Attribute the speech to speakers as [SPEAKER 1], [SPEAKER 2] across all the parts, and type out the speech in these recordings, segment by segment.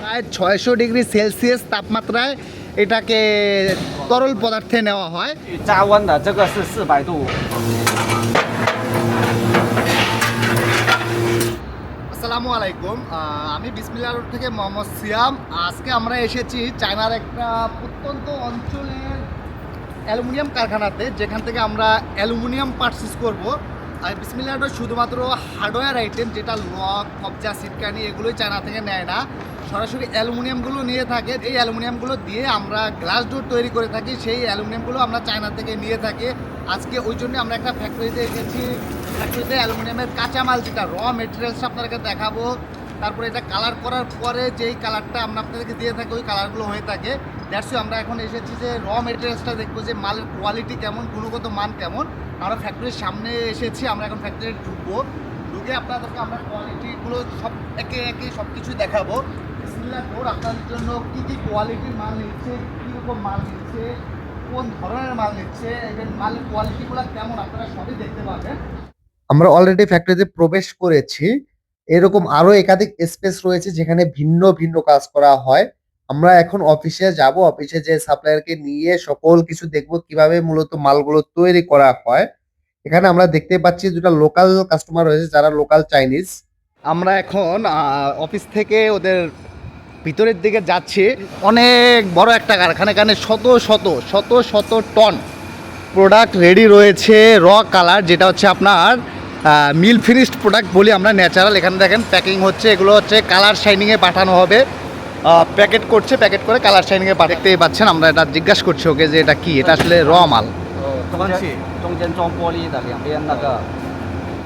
[SPEAKER 1] প্রায় ছয়শো degree Celsius তাপমাত্রায় এটাকে তরল পদার্থে নেওয়া হয়।
[SPEAKER 2] চা ওয়ান
[SPEAKER 1] দা আলাইকুম। আমি বিসমিল্লা রোড থেকে মোহাম্মদ সিয়াম। আজকে আমরা এসেছি চায়নার একটা প্রত্যন্ত অঞ্চলের অ্যালুমিনিয়াম কারখানাতে, যেখান থেকে আমরা অ্যালুমিনিয়াম পারচেস করব। আর বিসমিল্লা রোড শুধুমাত্র হার্ডওয়্যার আইটেম, যেটা লক, কবজা সিটকানি এগুলোই চায়না থেকে নেয় না। সরাসরি অ্যালুমিনিয়ামগুলো নিয়ে থাকে। এই অ্যালুমিনিয়ামগুলো দিয়ে আমরা গ্লাস ডোর তৈরি করে থাকি। সেই অ্যালুমিনিয়ামগুলো আমরা চায়না থেকে নিয়ে থাকি। আজকে ওই জন্য আমরা একটা ফ্যাক্টরিতে এসেছি। ফ্যাক্টরিতে অ্যালুমিনিয়ামের কাঁচামাল যেটা র মেটেরিয়ালস আপনাদেরকে দেখাবো। তারপরে এটা কালার করার পরে যেই কালারটা আমরা আপনাদেরকে দিয়ে থাকি, ওই কালারগুলো হয়ে থাকে। দ্যাটস আমরা এখন এসেছি যে র মেটেরিয়ালসটা দেখব যে মালের কোয়ালিটি কেমন, গুণগত মান কেমন। আমরা ফ্যাক্টরির সামনে এসেছি, আমরা এখন ফ্যাক্টরি ঢুকবো। ঢুকে আপনাদেরকে আমরা কোয়ালিটিগুলো সব, একে একে সব কিছু দেখাবো ডোর আপনাদের জন্য কী কী কোয়ালিটির মাল নিচ্ছে, কীরকম মাল নিচ্ছে, কোন ধরনের মাল নিচ্ছে এবং মালের কোয়ালিটিগুলো কেমন, আপনারা সবই দেখতে পাবেন। আমরা অলরেডি ফ্যাক্টরিতে প্রবেশ করেছি। এরকম আরও একাধিক স্পেস রয়েছে যেখানে ভিন্ন ভিন্ন কাজ করা হয়। আমরা এখন অফিসে যাব অফিসে যে সাপ্লায়ারকে নিয়ে সকল কিছু দেখব, কীভাবে মূলত মালগুলো তৈরি করা হয়। এখানে আমরা দেখতে পাচ্ছি দুটা লোকাল কাস্টমার রয়েছে, যারা লোকাল চাইনিজ আমরা এখন অফিস থেকে ওদের ভিতরের দিকে যাচ্ছি। অনেক বড় একটা কারখানা, এখানে শত শত শত শত টন প্রোডাক্ট রেডি রয়েছে র কালার যেটা হচ্ছে আপনার মিল ফিনিশড প্রোডাক্ট বলি আমরা ন্যাচারাল এখানে দেখেন প্যাকিং হচ্ছে এগুলো হচ্ছে কালার শাইনিংয়ে পাঠানো হবে। প্যাকেট করছে প্যাকেট করে কালার শাইনিংয়ে পাঠাতেই পাচ্ছেন আমরা এটা জিজ্ঞাসা করছি ওকে যে এটা কি এটা আসলে র মাল।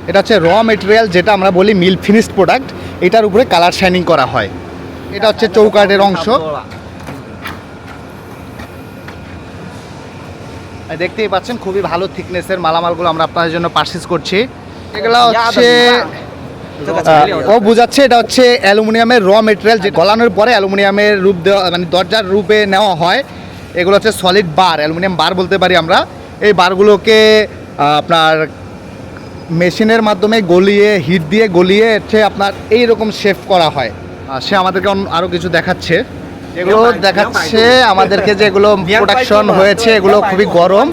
[SPEAKER 1] এটা হচ্ছে র মেটেরিয়াল যেটা আমরা বলি মিল ফিনিশড প্রোডাক্ট এটার উপরে কালার শাইনিং করা হয়। এটা হচ্ছে চৌকাটের অংশ। দেখতেই পাচ্ছেন খুবই ভালো থিকনেসের মালামালগুলো আমরা আপনাদের জন্য পার্সেস করছি। এগুলা হচ্ছে ও বুঝাচ্ছে এটা হচ্ছে অ্যালুমিনিয়ামের র মেটেরিয়াল যে গলানোর পরে অ্যালুমিনিয়ামের রূপ দেওয়া মানে দরজার রূপে নেওয়া হয়। এগুলো হচ্ছে সলিড বার অ্যালুমিনিয়াম বার বলতে পারি আমরা। এই বারগুলোকে আপনার মেশিনের মাধ্যমে গলিয়ে হিট দিয়ে গলিয়ে হচ্ছে আপনার এইরকম শেফ করা হয়। সে আমাদেরকে আরও কিছু দেখাচ্ছে। এগুলো দেখাচ্ছে আমাদেরকে যেগুলো প্রোডাকশন হয়েছে এগুলো খুবই গরম।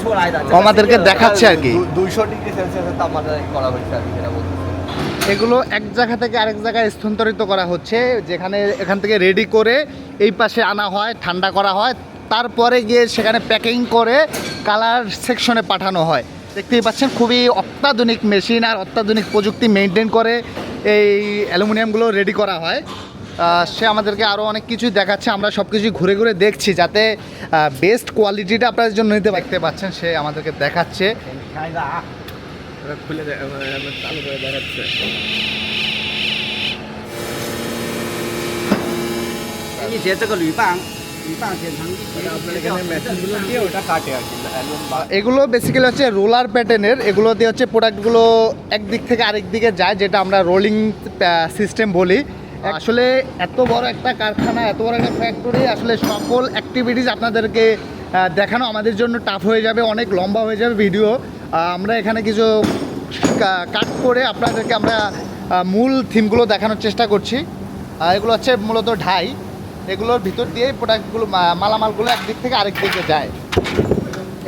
[SPEAKER 1] আমাদেরকে দেখাচ্ছে আর কি।
[SPEAKER 3] দুইশো ডিগ্রি সেলসিয়াসের তাপমাত্রায় করা হয়েছে আর কি
[SPEAKER 1] এগুলো এক জায়গা থেকে আরেক জায়গায় স্থানান্তরিত করা হচ্ছে যেখানে এখান থেকে রেডি করে এই পাশে আনা হয় ঠান্ডা করা হয়। তারপরে গিয়ে সেখানে প্যাকিং করে কালার সেকশনে পাঠানো হয়। দেখতেই পাচ্ছেন খুবই অত্যাধুনিক মেশিন আর অত্যাধুনিক প্রযুক্তি মেনটেন করে এই অ্যালুমিনিয়ামগুলো রেডি করা হয়। সে আমাদেরকে আরও অনেক কিছুই দেখাচ্ছে আমরা সব কিছুই ঘুরে ঘুরে দেখছি যাতে বেস্ট কোয়ালিটিটা আপনাদের জন্য নিতে দেখতে পাচ্ছেন সে আমাদেরকে দেখাচ্ছে।
[SPEAKER 3] দেখাচ্ছে।
[SPEAKER 1] এগুলো বেসিক্যালি হচ্ছে রোলার প্যাটার্নের এগুলো দিয়ে হচ্ছে প্রোডাক্টগুলো একদিক থেকে আরেক দিকে যায় যেটা আমরা রোলিং সিস্টেম বলি। আসলে এত বড় একটা কারখানা, এত বড় একটা ফ্যাক্টরি আসলে সকল অ্যাক্টিভিটিস আপনাদেরকে দেখানো আমাদের জন্য টাফ হয়ে যাবে, অনেক লম্বা হয়ে যাবে ভিডিও আমরা এখানে কিছু কাট করে আপনাদেরকে আমরা মূল থিমগুলো দেখানোর চেষ্টা করছি। এগুলো হচ্ছে মূলত ঢাই। এগুলোর ভিতর দিয়ে প্রোডাক্টগুলো মালামালগুলো একদিক থেকে আরেক দিকে যায়।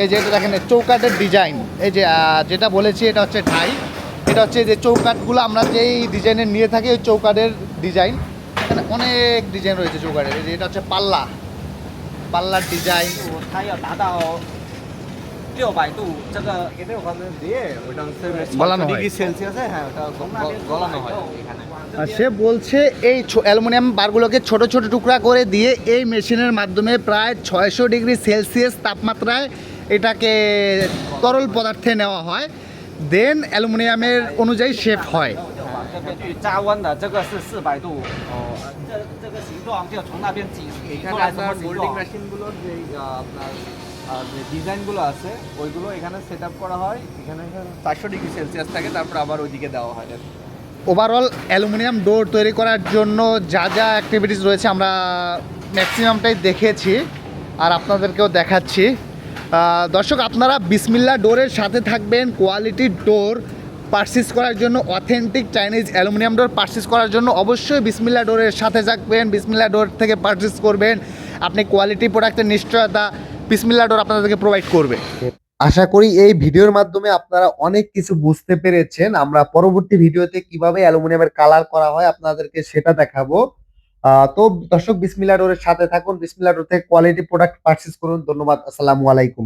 [SPEAKER 1] এই যে এটা দেখেন চৌকাটের ডিজাইন এই যে যেটা বলেছি, এটা হচ্ছে ঠাই এটা হচ্ছে যে চৌকাটগুলো আমরা যেই ডিজাইনের নিয়ে থাকি ওই চৌকাটের ডিজাইন এখানে অনেক ডিজাইন রয়েছে চৌকাটের এটা হচ্ছে পাল্লা। পাল্লার ডিজাইন সে বলছে এই অ্যালুমিনিয়াম বারগুলোকে ছোট ছোট টুকরা করে দিয়ে এই মেশিনের মাধ্যমে প্রায় ছয়শো ডিগ্রি সেলসিয়াস তাপমাত্রায় এটাকে তরল পদার্থে নেওয়া হয়। দেন অ্যালুমিনিয়ামের অনুযায়ী শেপ হয়।
[SPEAKER 3] ডিজাইনগুলো আছে ওইগুলো এখানে সেট আপ করা হয়। এখানে চারশো ডিগ্রি সেলসিয়াস থাকে তারপর আবার ওইদিকে দেওয়া হয়।
[SPEAKER 1] ওভারঅল অ্যালুমিনিয়াম ডোর তৈরি করার জন্য যা যা অ্যাক্টিভিটিস রয়েছে আমরা ম্যাক্সিমামটাই দেখেছি। আর আপনাদেরকেও দেখাচ্ছি। দর্শক, আপনারা বিসমিল্লা ডোরের সাথে থাকবেন। কোয়ালিটি ডোর পারচেস করার জন্য, authentic Chinese aluminium door purchase করার জন্য অবশ্যই বিসমিল্লা ডোরের সাথে থাকবেন বিসমিল্লা ডোর থেকে পারচেস করবেন। আপনি কোয়ালিটি প্রোডাক্টের নিশ্চয়তা বিসমিল্লা ডোর আপনাদেরকে প্রোভাইড করবে।
[SPEAKER 4] আশা করি এই ভিডিওর মাধ্যমে আপনারা অনেক কিছু বুঝতে পেরেছেন। আমরা পরবর্তী ভিডিওতে কীভাবে অ্যালুমিনিয়ামের কালার করা হয় আপনাদেরকে সেটা দেখাবো। তো দর্শক বিসমিল্লা রোডের সাথে থাকুন বিসমিল্লা রোড থেকে কোয়ালিটি প্রোডাক্ট পারচেস করুন। ধন্যবাদ, আসসালামু আলাইকুম।